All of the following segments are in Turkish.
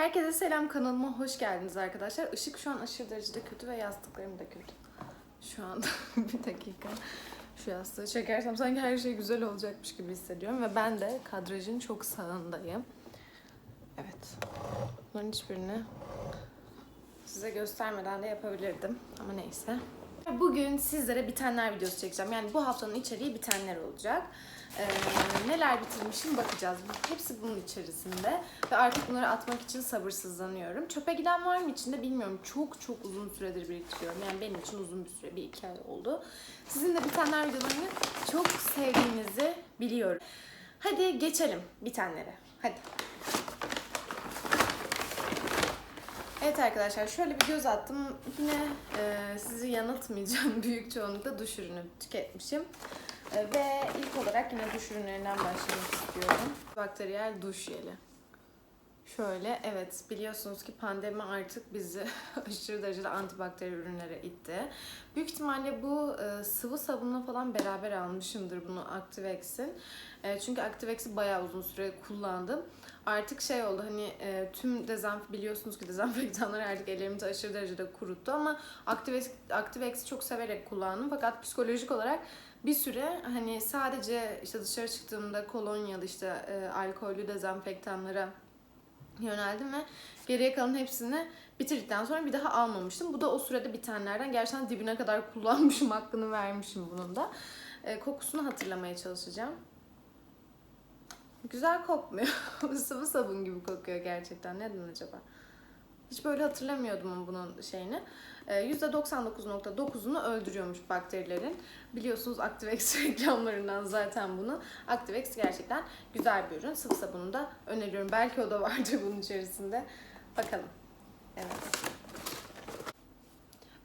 Herkese selam kanalıma hoş geldiniz arkadaşlar. Işık şu an aşırı derecede kötü ve yastıklarım da kötü. Şu anda bir dakika şu yastığı çekersem sanki her şey güzel olacakmış gibi hissediyorum ve ben de kadrajın çok sağındayım. Evet. Bunların hiçbirini size göstermeden de yapabilirdim ama neyse. Bugün sizlere bitenler videosu çekeceğim. Yani bu haftanın içeriği bitenler olacak. Ee, neler bitirmişim bakacağız. Hepsi bunun içerisinde. Ve artık bunları atmak için sabırsızlanıyorum. Çöpe giden var mı içinde bilmiyorum. Çok çok uzun süredir biriktiriyorum. Yani benim için uzun bir süre, bir iki ay oldu. Sizin de bitenler videolarını çok sevdiğinizi biliyorum. Hadi geçelim bitenlere. Hadi. Evet arkadaşlar şöyle bir göz attım. Yine e, sizi yanıltmayacağım. Büyük çoğunlukla duş ürünü tüketmişim. E, ve ilk olarak yine duş ürünlerinden başlamak istiyorum. Bakteriyel duş jeli. Şöyle evet biliyorsunuz ki pandemi artık bizi aşırı derecede antibakteri ürünlere itti. Büyük ihtimalle bu e, sıvı sabunla falan beraber almışımdır bunu Activex'in. E, çünkü Activex'i bayağı uzun süre kullandım. Artık şey oldu hani e, tüm dezenf biliyorsunuz ki dezenfektanlar artık ellerimizi aşırı derecede kuruttu ama Activex, Activex'i çok severek kullandım. Fakat psikolojik olarak bir süre hani sadece işte dışarı çıktığımda kolonyalı işte e, alkollü dezenfektanlara yöneldim ve geriye kalan hepsini bitirdikten sonra bir daha almamıştım. Bu da o sürede bitenlerden. Gerçekten dibine kadar kullanmışım, hakkını vermişim bunun da. E, kokusunu hatırlamaya çalışacağım. Güzel kokmuyor. Sıvı sabun gibi kokuyor gerçekten. Neden acaba? Hiç böyle hatırlamıyordum bunun şeyini. E, %99.9'unu öldürüyormuş bakterilerin. Biliyorsunuz Activex reklamlarından zaten bunu. Activex gerçekten güzel bir ürün. Sıvı sabunu da öneriyorum. Belki o da vardır bunun içerisinde. Bakalım. Evet.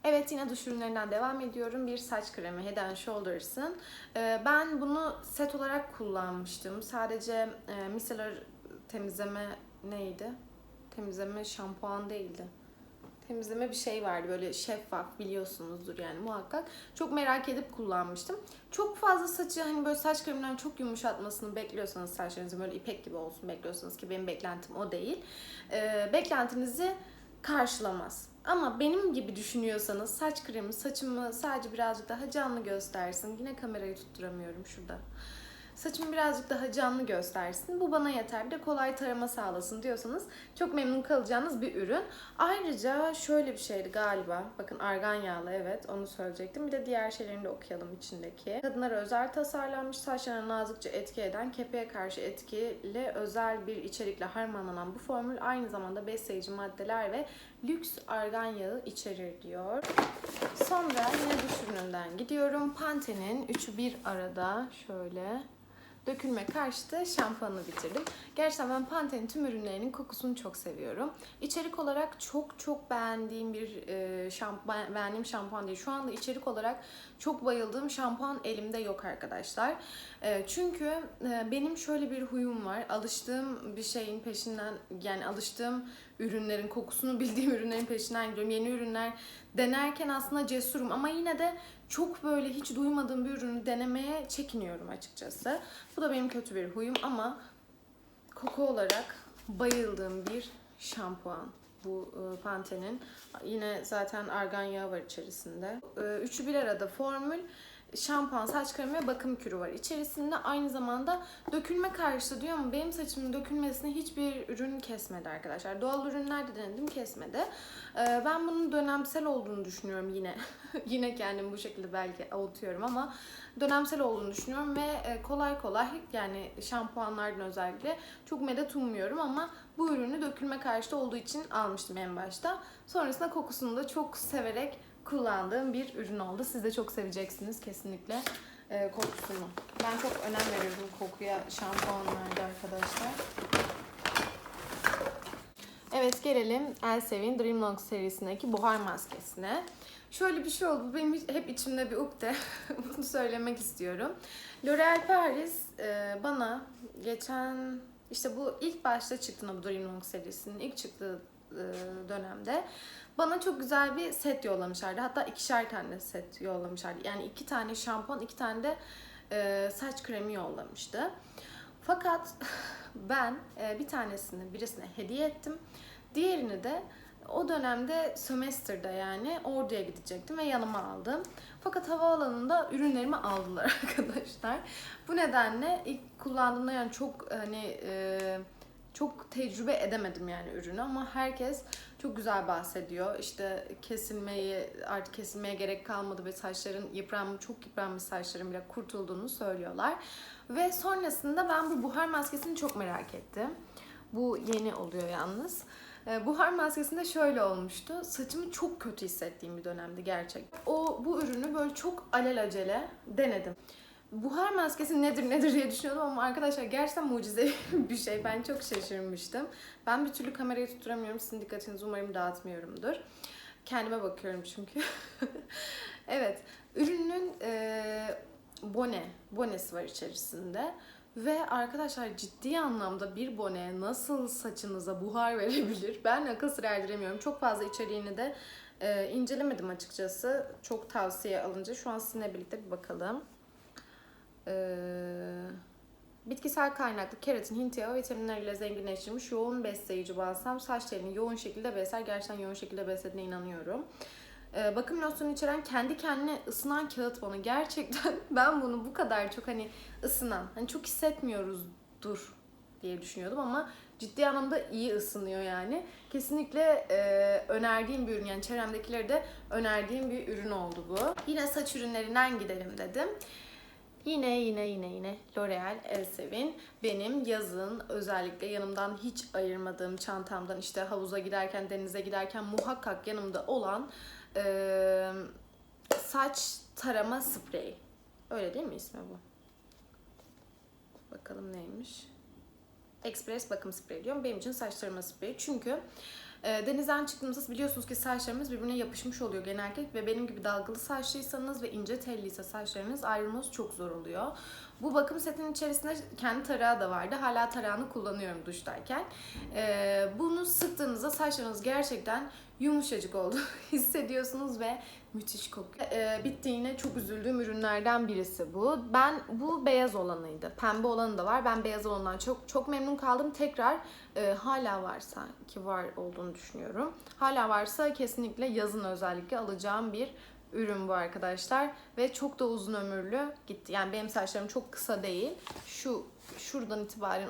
Evet yine duş ürünlerinden devam ediyorum. Bir saç kremi Head and Shoulders'ın. Ee, ben bunu set olarak kullanmıştım. Sadece e, micellar temizleme neydi? Temizleme şampuan değildi. Temizleme bir şey vardı böyle şeffaf biliyorsunuzdur yani muhakkak. Çok merak edip kullanmıştım. Çok fazla saçı hani böyle saç kreminden çok yumuşatmasını bekliyorsanız saçlarınızın böyle ipek gibi olsun bekliyorsanız ki benim beklentim o değil. Ee, beklentinizi karşılamaz. Ama benim gibi düşünüyorsanız saç kremi saçımı sadece birazcık daha canlı göstersin. Yine kamerayı tutturamıyorum şurada. Saçımı birazcık daha canlı göstersin. Bu bana yeter de kolay tarama sağlasın diyorsanız çok memnun kalacağınız bir ürün. Ayrıca şöyle bir şeydi galiba. Bakın argan yağlı evet onu söyleyecektim. Bir de diğer şeylerini de okuyalım içindeki. Kadınlara özel tasarlanmış saçlarına nazikçe etki eden kepeğe karşı etkili özel bir içerikle harmanlanan bu formül aynı zamanda besleyici maddeler ve lüks argan yağı içerir diyor. Sonra yine duş ürününden gidiyorum. Pantene'in üçü bir arada şöyle dökülme karşıtı şampuanı bitirdim. Gerçekten ben Pantene'in tüm ürünlerinin kokusunu çok seviyorum. İçerik olarak çok çok beğendiğim bir e, şampuan, beğendiğim şampuan değil. Şu anda içerik olarak çok bayıldığım şampuan elimde yok arkadaşlar. E, çünkü e, benim şöyle bir huyum var. Alıştığım bir şeyin peşinden yani alıştığım ürünlerin kokusunu bildiğim ürünlerin peşinden gidiyorum. Yeni ürünler denerken aslında cesurum ama yine de çok böyle hiç duymadığım bir ürünü denemeye çekiniyorum açıkçası. Bu da benim kötü bir huyum ama koku olarak bayıldığım bir şampuan. Bu e, Pantene'in. Yine zaten argan yağı var içerisinde. E, Üçü bir arada formül şampuan, saç kremi ve bakım kürü var içerisinde. Aynı zamanda dökülme karşıtı diyor ama benim saçımın dökülmesini hiçbir ürün kesmedi arkadaşlar. Doğal ürünler de denedim kesmedi. Ee, Ben bunun dönemsel olduğunu düşünüyorum yine. yine kendimi bu şekilde belki avutuyorum ama dönemsel olduğunu düşünüyorum ve e, kolay kolay yani şampuanlardan özellikle çok medet ummuyorum ama bu ürünü dökülme karşıtı olduğu için almıştım en başta. Sonrasında kokusunu da çok severek kullandığım bir ürün oldu. Siz de çok seveceksiniz kesinlikle e, kokusunu. Ben çok önem veriyorum kokuya şampuanlarda arkadaşlar. Evet gelelim Elsevin Dream Long serisindeki buhar maskesine. Şöyle bir şey oldu. Benim hep içimde bir ukde. Bunu söylemek istiyorum. L'Oreal Paris e, bana geçen işte bu ilk başta çıktığında bu Dream Long serisinin ilk çıktığı dönemde bana çok güzel bir set yollamışlardı. Hatta ikişer tane set yollamışlardı. Yani iki tane şampuan, iki tane de e, saç kremi yollamıştı. Fakat ben e, bir tanesini birisine hediye ettim. Diğerini de o dönemde sömestrde yani orduya gidecektim ve yanıma aldım. Fakat havaalanında ürünlerimi aldılar arkadaşlar. Bu nedenle ilk kullandığımda yani çok hani e, çok tecrübe edemedim yani ürünü ama herkes çok güzel bahsediyor. İşte kesilmeyi artık kesilmeye gerek kalmadı ve saçların yıpranmış, çok yıpranmış saçların bile kurtulduğunu söylüyorlar. Ve sonrasında ben bu buhar maskesini çok merak ettim. Bu yeni oluyor yalnız. E, buhar maskesinde şöyle olmuştu. Saçımı çok kötü hissettiğim bir dönemdi gerçekten. O bu ürünü böyle çok alelacele denedim. Buhar maskesi nedir nedir diye düşünüyordum ama arkadaşlar gerçekten mucizevi bir şey. Ben çok şaşırmıştım. Ben bir türlü kamerayı tutturamıyorum. Sizin dikkatinizi umarım dağıtmıyorumdur. Kendime bakıyorum çünkü. evet. Ürünün e, bone, bonesi var içerisinde. Ve arkadaşlar ciddi anlamda bir bone nasıl saçınıza buhar verebilir? Ben akıl sır erdiremiyorum. Çok fazla içeriğini de e, incelemedim açıkçası. Çok tavsiye alınca. Şu an sizinle birlikte bir bakalım. Ee, bitkisel kaynaklı keratin, hint yağı ve vitaminlerle zenginleştirilmiş yoğun besleyici balsam saç telini yoğun şekilde besler. Gerçekten yoğun şekilde beslediğine inanıyorum. Ee, bakım losyonu içeren kendi kendine ısınan kağıt bana. Gerçekten ben bunu bu kadar çok hani ısınan, hani çok hissetmiyoruzdur diye düşünüyordum ama ciddi anlamda iyi ısınıyor yani. Kesinlikle e, önerdiğim bir ürün yani çevremdekileri de önerdiğim bir ürün oldu bu. Yine saç ürünlerinden gidelim dedim. Yine yine yine yine L'Oreal Elsevin benim yazın özellikle yanımdan hiç ayırmadığım çantamdan işte havuza giderken denize giderken muhakkak yanımda olan e, saç tarama spreyi. Öyle değil mi ismi bu? Bakalım neymiş. Express bakım spreyi diyorum. Benim için saç tarama spreyi. Çünkü e, denizden çıktığımızda biliyorsunuz ki saçlarımız birbirine yapışmış oluyor genellikle ve benim gibi dalgalı saçlıysanız ve ince telliyse saçlarınız ayrılması çok zor oluyor. Bu bakım setinin içerisinde kendi tarağı da vardı. Hala tarağını kullanıyorum duştayken. E, bunu sıktığınızda saçlarınız gerçekten yumuşacık oldu hissediyorsunuz ve müthiş kokuyor. E, bittiğine çok üzüldüğüm ürünlerden birisi bu. Ben bu beyaz olanıydı. Pembe olanı da var. Ben beyaz olanından çok çok memnun kaldım. Tekrar e, hala varsa ki var olduğunu düşünüyorum. Hala varsa kesinlikle yazın özellikle alacağım bir ürün bu arkadaşlar ve çok da uzun ömürlü gitti. Yani benim saçlarım çok kısa değil. Şu şuradan itibaren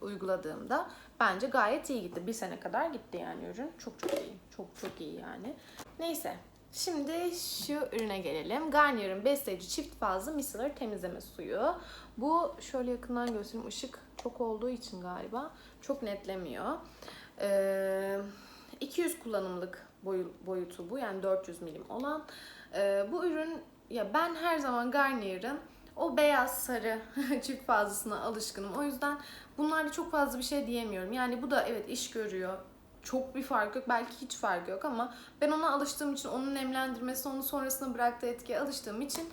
uyguladığımda bence gayet iyi gitti. Bir sene kadar gitti yani ürün. Çok çok iyi. Çok çok iyi yani. Neyse. Şimdi şu ürüne gelelim. Garnier'ın besleyici çift fazlı micellar temizleme suyu. Bu şöyle yakından göstereyim. Işık çok olduğu için galiba çok netlemiyor. Ee, 200 kullanımlık boyu, boyutu bu. Yani 400 milim olan. Ee, bu ürün ya ben her zaman Garnier'ın o beyaz sarı çift fazlasına alışkınım. O yüzden bunlarda çok fazla bir şey diyemiyorum. Yani bu da evet iş görüyor. Çok bir fark yok. Belki hiç fark yok ama ben ona alıştığım için, onun nemlendirmesi, onun sonrasında bıraktığı etkiye alıştığım için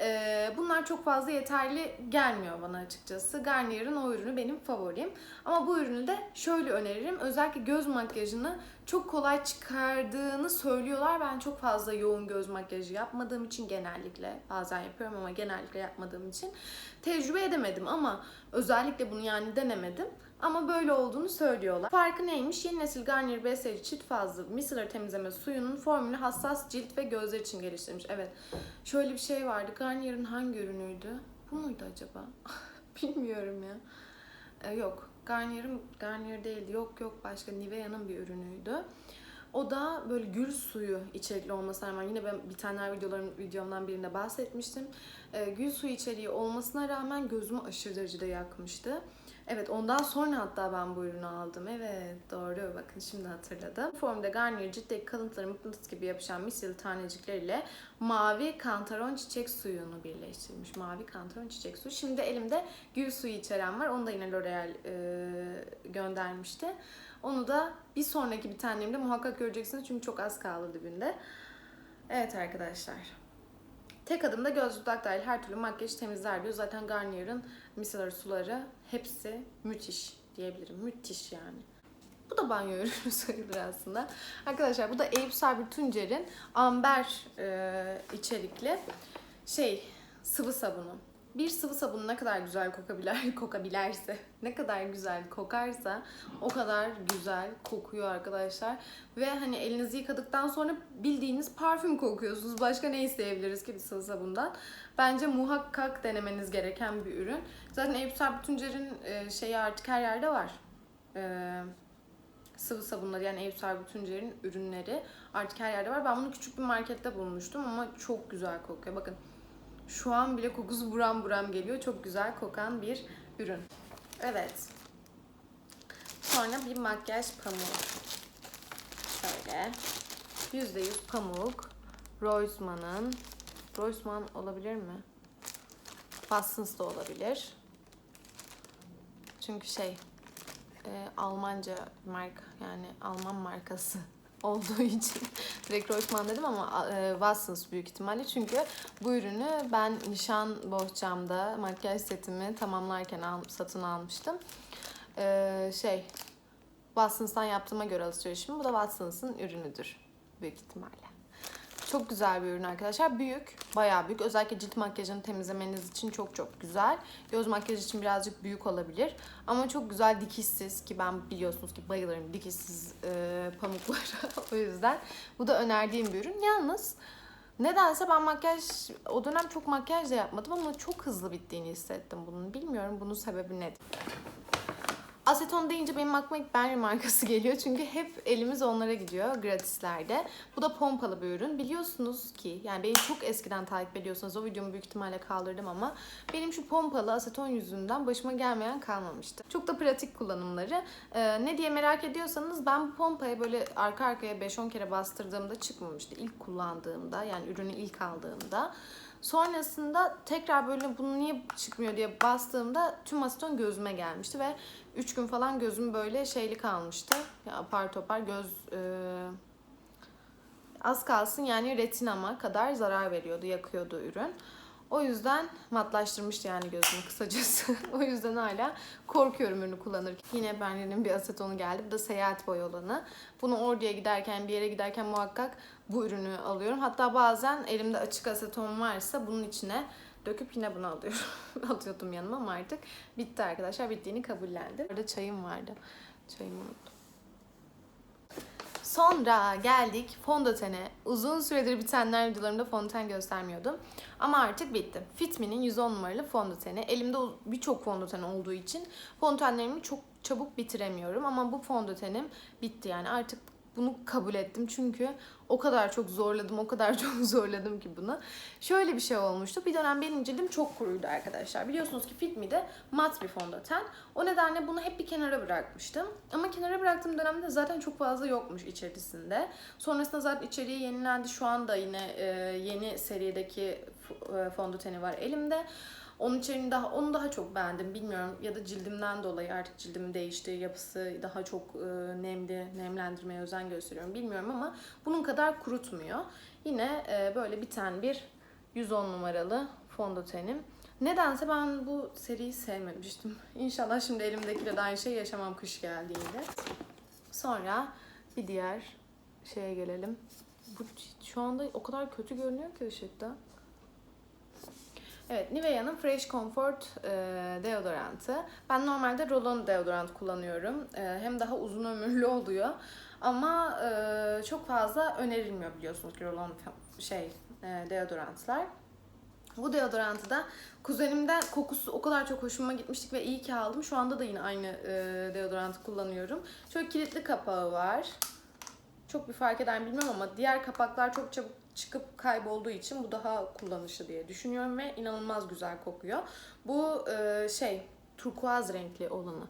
e, bunlar çok fazla yeterli gelmiyor bana açıkçası. Garnier'ın o ürünü benim favorim. Ama bu ürünü de şöyle öneririm. Özellikle göz makyajını çok kolay çıkardığını söylüyorlar. Ben çok fazla yoğun göz makyajı yapmadığım için genellikle bazen yapıyorum ama genellikle yapmadığım için tecrübe edemedim ama özellikle bunu yani denemedim. Ama böyle olduğunu söylüyorlar. Farkı neymiş? Yeni nesil Garnier besleyici çift fazlı micellar temizleme suyunun formülü hassas cilt ve gözler için geliştirilmiş. Evet. Şöyle bir şey vardı. Garnier'in hangi ürünüydü? Bu muydu acaba? Bilmiyorum ya. Ee, yok. Garnier'in Garnier değildi. Yok yok başka Nivea'nın bir ürünüydü. O da böyle gül suyu içerikli olmasına rağmen yine ben bir tane videolarım videomdan birinde bahsetmiştim. Ee, gül suyu içeriği olmasına rağmen gözümü aşırı derecede yakmıştı. Evet ondan sonra hatta ben bu ürünü aldım. Evet doğru bakın şimdi hatırladım. Formda Garnier ciltteki kalıntıları mıknatıs gibi yapışan misil tanecikleriyle mavi kantaron çiçek suyunu birleştirmiş. Mavi kantaron çiçek suyu. Şimdi elimde gül suyu içeren var. Onu da yine L'Oreal e, göndermişti. Onu da bir sonraki bir tanemde muhakkak göreceksiniz çünkü çok az kaldı dibinde. Evet arkadaşlar. Tek adımda göz dudak dahil her türlü makyaj temizler diyor. Zaten Garnier'ın micellar suları hepsi müthiş diyebilirim. Müthiş yani. Bu da banyo ürünü sayılır aslında. Arkadaşlar bu da Eyüp Sabri Tuncer'in amber e, içerikli şey sıvı sabunu. Bir sıvı sabun ne kadar güzel kokabilir, kokabilirse, ne kadar güzel kokarsa o kadar güzel kokuyor arkadaşlar. Ve hani elinizi yıkadıktan sonra bildiğiniz parfüm kokuyorsunuz. Başka ne isteyebiliriz ki bir sıvı sabundan? Bence muhakkak denemeniz gereken bir ürün. Zaten Eyüp Sarp Tuncer'in e, şeyi artık her yerde var. Eee sıvı sabunları yani Eyüp Sarp Tuncer'in ürünleri artık her yerde var. Ben bunu küçük bir markette bulmuştum ama çok güzel kokuyor. Bakın şu an bile kokusu buram buram geliyor. Çok güzel kokan bir ürün. Evet. Sonra bir makyaj pamuğu. Şöyle. %100 pamuk. Roisman'ın. Roisman olabilir mi? Watsons da olabilir. Çünkü şey e, Almanca marka yani Alman markası olduğu için direkt Rossmann dedim ama e, Watsons büyük ihtimalle çünkü bu ürünü ben nişan bohçamda makyaj setimi tamamlarken al, satın almıştım. E, şey Watsons'tan yaptığıma göre alışverişim bu da Watsons'ın ürünüdür büyük ihtimalle. Çok güzel bir ürün arkadaşlar. Büyük, bayağı büyük. Özellikle cilt makyajını temizlemeniz için çok çok güzel. Göz makyajı için birazcık büyük olabilir. Ama çok güzel dikişsiz ki ben biliyorsunuz ki bayılırım dikişsiz e, pamuklara. o yüzden bu da önerdiğim bir ürün. Yalnız nedense ben makyaj, o dönem çok makyaj da yapmadım ama çok hızlı bittiğini hissettim bunun. Bilmiyorum bunun sebebi nedir. Aseton deyince benim aklıma ilk Benry markası geliyor. Çünkü hep elimiz onlara gidiyor gratislerde. Bu da pompalı bir ürün. Biliyorsunuz ki yani beni çok eskiden takip ediyorsanız o videomu büyük ihtimalle kaldırdım ama benim şu pompalı aseton yüzünden başıma gelmeyen kalmamıştı. Çok da pratik kullanımları. Ee, ne diye merak ediyorsanız ben bu pompayı böyle arka arkaya 5-10 kere bastırdığımda çıkmamıştı. İlk kullandığımda yani ürünü ilk aldığımda. Sonrasında tekrar böyle bunu niye çıkmıyor diye bastığımda tüm aseton gözüme gelmişti ve 3 gün falan gözüm böyle şeyli kalmıştı. Ya apar topar göz e, az kalsın yani retinama kadar zarar veriyordu, yakıyordu ürün. O yüzden matlaştırmıştı yani gözümü kısacası. o yüzden hala korkuyorum ürünü kullanırken. Yine Benri'nin bir asetonu geldi. Bu da seyahat boyu olanı. Bunu orduya giderken, bir yere giderken muhakkak bu ürünü alıyorum. Hatta bazen elimde açık aseton varsa bunun içine döküp yine bunu alıyorum. Alıyordum yanıma ama artık bitti arkadaşlar. Bittiğini kabullendim. Orada çayım vardı. Çayımı unuttum. Sonra geldik fondötene. Uzun süredir bitenler videolarımda fondöten göstermiyordum. Ama artık bitti. Fit Me'nin 110 numaralı fondöteni. Elimde birçok fondöten olduğu için fondötenlerimi çok çabuk bitiremiyorum. Ama bu fondötenim bitti yani artık bunu kabul ettim çünkü o kadar çok zorladım, o kadar çok zorladım ki bunu. Şöyle bir şey olmuştu. Bir dönem benim cildim çok kuruydu arkadaşlar. Biliyorsunuz ki Fit Me'de mat bir fondöten. O nedenle bunu hep bir kenara bırakmıştım. Ama kenara bıraktığım dönemde zaten çok fazla yokmuş içerisinde. Sonrasında zaten içeriği yenilendi. Şu anda yine e, yeni serideki e, fondöteni var elimde. Onun içeriğini daha onu daha çok beğendim. Bilmiyorum ya da cildimden dolayı artık cildimin değişti, yapısı daha çok e, nemli, nemlendirmeye özen gösteriyorum. Bilmiyorum ama bunun kadar kurutmuyor. Yine e, böyle biten bir 110 numaralı fondötenim. Nedense ben bu seriyi sevmemiştim. İnşallah şimdi elimdekiyle de aynı şey yaşamam kış geldiğinde. Sonra bir diğer şeye gelelim. Bu şu anda o kadar kötü görünüyor ki ışıkta. Evet, Nivea'nın Fresh Comfort e, deodorantı. Ben normalde rolon deodorant kullanıyorum. E, hem daha uzun ömürlü oluyor. Ama e, çok fazla önerilmiyor biliyorsunuz ki rolon şey e, deodorantlar. Bu deodorantı da kuzenimden kokusu o kadar çok hoşuma gitmiştik ve iyi ki aldım. Şu anda da yine aynı e, deodorantı kullanıyorum. Şöyle kilitli kapağı var. Çok bir fark eder bilmiyorum ama diğer kapaklar çok çabuk çıkıp kaybolduğu için bu daha kullanışlı diye düşünüyorum ve inanılmaz güzel kokuyor. Bu e, şey turkuaz renkli olanı.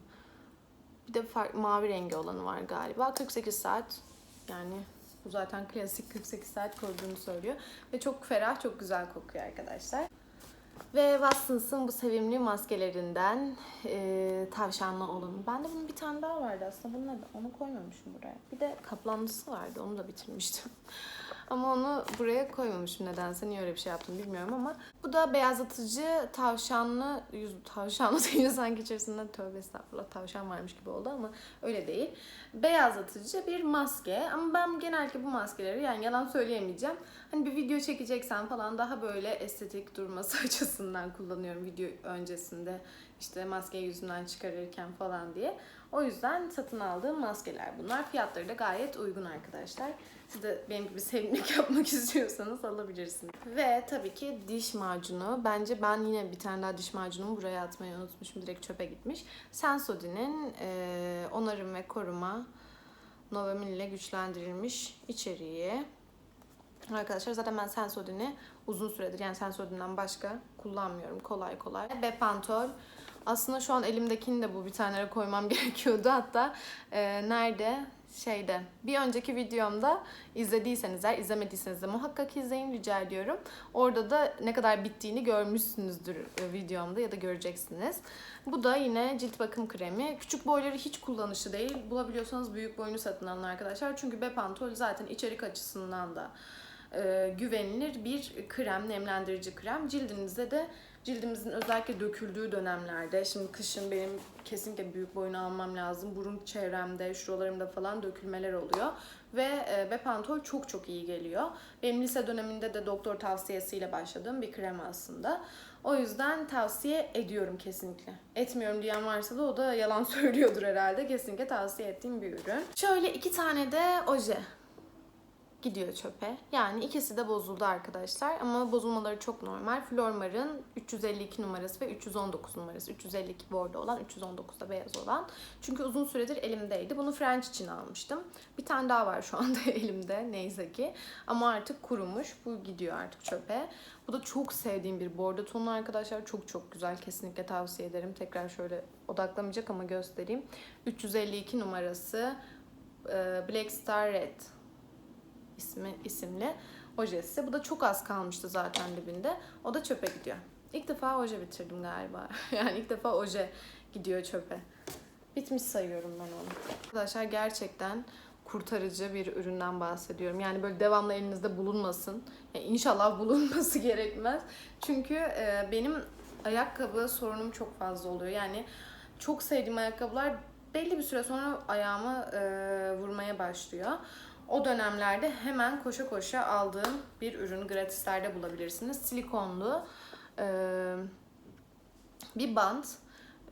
Bir de farklı, mavi rengi olanı var galiba. 48 saat yani bu zaten klasik 48 saat koruduğunu söylüyor. Ve çok ferah, çok güzel kokuyor arkadaşlar. Ve Watsons'ın bu sevimli maskelerinden e, tavşanlı olanı. Bende bunun bir tane daha vardı aslında. Bunu, onu koymamışım buraya. Bir de kaplanlısı vardı. Onu da bitirmiştim. Ama onu buraya koymamışım nedense. Niye öyle bir şey yaptım bilmiyorum ama. Bu da beyazlatıcı tavşanlı, yüz tavşanlı değil sanki içerisinde tövbe estağfurullah tavşan varmış gibi oldu ama öyle değil. Beyazlatıcı bir maske ama ben genellikle bu maskeleri yani yalan söyleyemeyeceğim. Hani bir video çekeceksen falan daha böyle estetik durması açısından kullanıyorum video öncesinde işte maskeyi yüzümden çıkarırken falan diye. O yüzden satın aldığım maskeler bunlar. Fiyatları da gayet uygun arkadaşlar. Siz de benim gibi sevimlilik yapmak istiyorsanız alabilirsiniz. Ve tabii ki diş macunu. Bence ben yine bir tane daha diş macunumu buraya atmayı unutmuşum. Direkt çöpe gitmiş. Sensodyne'in e, onarım ve koruma Novamil ile güçlendirilmiş içeriği. Arkadaşlar zaten ben Sensodyne'i uzun süredir yani Sensodyne'den başka kullanmıyorum kolay kolay. Bepantol. Aslında şu an elimdekini de bu bir tanelere koymam gerekiyordu. Hatta e, nerede? Şeyde. Bir önceki videomda izlediyseniz eğer izlemediyseniz de muhakkak izleyin rica ediyorum. Orada da ne kadar bittiğini görmüşsünüzdür e, videomda ya da göreceksiniz. Bu da yine cilt bakım kremi. Küçük boyları hiç kullanışlı değil. Bulabiliyorsanız büyük boyunu satın alın arkadaşlar. Çünkü Bepantol zaten içerik açısından da e, güvenilir bir krem, nemlendirici krem. Cildinize de cildimizin özellikle döküldüğü dönemlerde, şimdi kışın benim kesinlikle büyük boyunu almam lazım. Burun çevremde, şuralarımda falan dökülmeler oluyor. Ve e, Bepantol çok çok iyi geliyor. Benim lise döneminde de doktor tavsiyesiyle başladığım bir krem aslında. O yüzden tavsiye ediyorum kesinlikle. Etmiyorum diyen varsa da o da yalan söylüyordur herhalde. Kesinlikle tavsiye ettiğim bir ürün. Şöyle iki tane de oje gidiyor çöpe. Yani ikisi de bozuldu arkadaşlar ama bozulmaları çok normal. Flormar'ın 352 numarası ve 319 numarası. 352 bordo olan, 319 da beyaz olan. Çünkü uzun süredir elimdeydi. Bunu French için almıştım. Bir tane daha var şu anda elimde neyse ki. Ama artık kurumuş. Bu gidiyor artık çöpe. Bu da çok sevdiğim bir bordo tonu arkadaşlar. Çok çok güzel. Kesinlikle tavsiye ederim. Tekrar şöyle odaklamayacak ama göstereyim. 352 numarası e, Black Star Red ismi isimli ojesi. Bu da çok az kalmıştı zaten dibinde. O da çöpe gidiyor. İlk defa oje bitirdim galiba. yani ilk defa oje gidiyor çöpe. Bitmiş sayıyorum ben onu. Arkadaşlar gerçekten kurtarıcı bir üründen bahsediyorum. Yani böyle devamlı elinizde bulunmasın. Yani inşallah bulunması gerekmez. Çünkü e, benim ayakkabı sorunum çok fazla oluyor. Yani çok sevdiğim ayakkabılar belli bir süre sonra ayağımı e, vurmaya başlıyor. O dönemlerde hemen koşa koşa aldığım bir ürün gratislerde bulabilirsiniz. Silikonlu e, bir bant.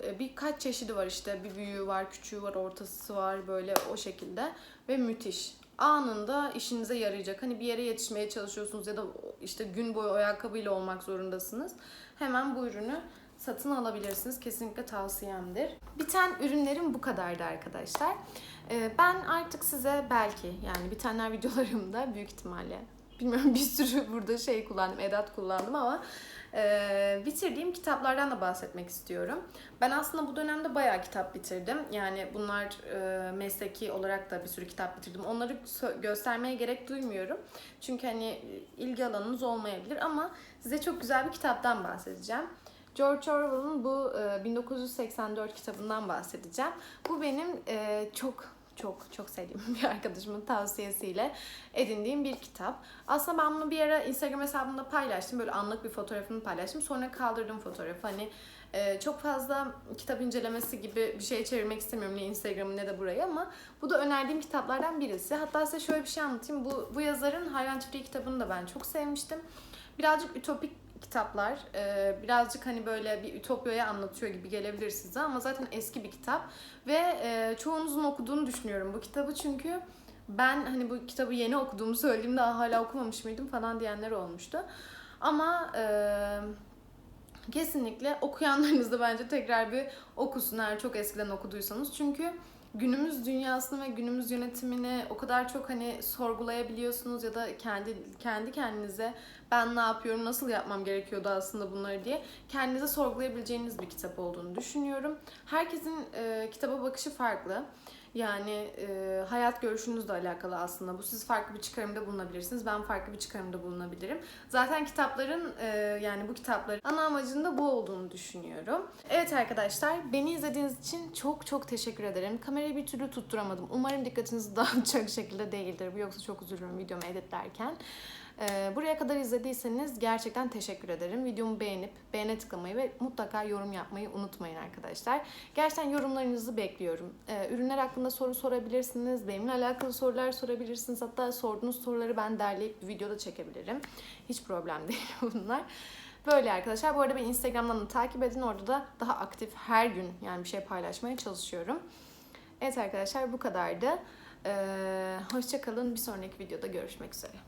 E, birkaç çeşidi var işte. Bir büyüğü var, küçüğü var, ortası var böyle o şekilde. Ve müthiş. Anında işinize yarayacak. Hani bir yere yetişmeye çalışıyorsunuz ya da işte gün boyu ayakkabıyla olmak zorundasınız. Hemen bu ürünü satın alabilirsiniz. Kesinlikle tavsiyemdir. Biten ürünlerim bu kadardı arkadaşlar. Ee, ben artık size belki yani bitenler videolarımda büyük ihtimalle bilmiyorum bir sürü burada şey kullandım, edat kullandım ama e, bitirdiğim kitaplardan da bahsetmek istiyorum. Ben aslında bu dönemde bayağı kitap bitirdim. Yani bunlar e, mesleki olarak da bir sürü kitap bitirdim. Onları göstermeye gerek duymuyorum. Çünkü hani ilgi alanınız olmayabilir ama size çok güzel bir kitaptan bahsedeceğim. George Orwell'ın bu e, 1984 kitabından bahsedeceğim. Bu benim e, çok çok çok sevdiğim bir arkadaşımın tavsiyesiyle edindiğim bir kitap. Aslında ben bunu bir ara Instagram hesabımda paylaştım. Böyle anlık bir fotoğrafını paylaştım. Sonra kaldırdım fotoğrafı. Hani e, çok fazla kitap incelemesi gibi bir şey çevirmek istemiyorum ne Instagram'ı ne de burayı ama bu da önerdiğim kitaplardan birisi. Hatta size şöyle bir şey anlatayım. Bu, bu yazarın Hayvan Çiftliği kitabını da ben çok sevmiştim. Birazcık ütopik kitaplar. Ee, birazcık hani böyle bir ütopyayı anlatıyor gibi gelebilir size ama zaten eski bir kitap ve e, çoğunuzun okuduğunu düşünüyorum bu kitabı çünkü ben hani bu kitabı yeni okuduğumu söylediğimde hala okumamış mıydım falan diyenler olmuştu. Ama e, kesinlikle okuyanlarınız da bence tekrar bir okusun eğer çok eskiden okuduysanız. Çünkü günümüz dünyasını ve günümüz yönetimini o kadar çok hani sorgulayabiliyorsunuz ya da kendi kendi kendinize ben ne yapıyorum, nasıl yapmam gerekiyordu aslında bunları diye kendinize sorgulayabileceğiniz bir kitap olduğunu düşünüyorum. Herkesin e, kitaba bakışı farklı. Yani e, hayat görüşünüzle alakalı aslında bu. Siz farklı bir çıkarımda bulunabilirsiniz. Ben farklı bir çıkarımda bulunabilirim. Zaten kitapların e, yani bu kitapların ana amacında bu olduğunu düşünüyorum. Evet arkadaşlar beni izlediğiniz için çok çok teşekkür ederim. Kamerayı bir türlü tutturamadım. Umarım dikkatinizi dağıtacak şekilde değildir. Yoksa çok üzülürüm videomu editlerken. Ee, buraya kadar izlediyseniz gerçekten teşekkür ederim. Videomu beğenip beğene tıklamayı ve mutlaka yorum yapmayı unutmayın arkadaşlar. Gerçekten yorumlarınızı bekliyorum. Ee, ürünler hakkında soru sorabilirsiniz. Benimle alakalı sorular sorabilirsiniz. Hatta sorduğunuz soruları ben derleyip videoda çekebilirim. Hiç problem değil bunlar. Böyle arkadaşlar. Bu arada beni Instagram'dan da takip edin. Orada da daha aktif her gün yani bir şey paylaşmaya çalışıyorum. Evet arkadaşlar bu kadardı. Ee, hoşça kalın. Bir sonraki videoda görüşmek üzere.